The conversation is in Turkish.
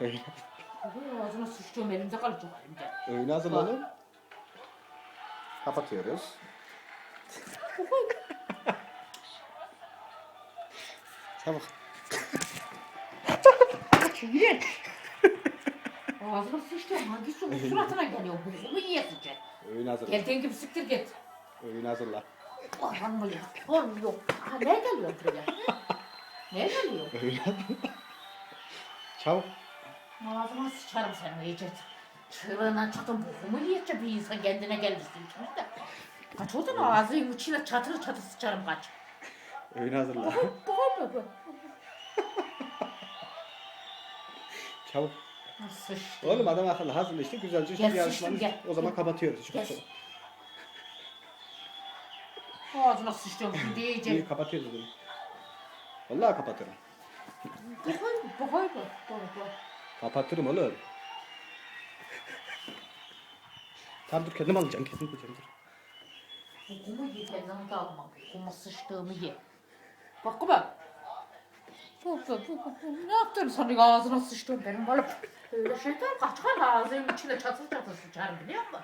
Bu Ağzına sıçtığım elimde kalacak elimde. Öyle hazırlanın. Kapatıyoruz. Çabuk. Yürü. Ağzına sıçtığım hangisi o suratına geliyor. Buzumu yiyesince. Öyle hazırla. Geldiğin gibi siktir git. Öyle hazırla. Orhan mı yok? Orhan yok. Ha, ne geliyor buraya? ne geliyor? Öyle hazırla. Çabuk. Ağzıma sıçarım senin iyice. Çığlığına çatın bokumu yiyecek bir insan kendine gelirsin şimdi de. Kaç oldun ağzının içine çatır çatır sıçarım kaç. Öyle hazırla. Bağırma be. Çabuk. Sıçtı. Oğlum adam akıllı hazırla işte güzelce Gel, şimdi yarışmanı. sıçtım, gel. O zaman kapatıyoruz. Şu Gel. kapıyı. Ağzına sıçtım şimdi İyi iyice. kapatıyoruz bunu. Vallahi kapatırım. Bağırma, bağırma. Bağırma. Kapatırım oğlum. Tamam dur kendim alacağım kendim alacağım dur. Bokumu ye kendini de alma. Bokuma sıçtığımı ye. Bak bak. Ne yaptın sana ağzına sıçtın benim oğlum. Öyle şeyler kaç kere ağzının içine çatır çatır sıçarım biliyor musun?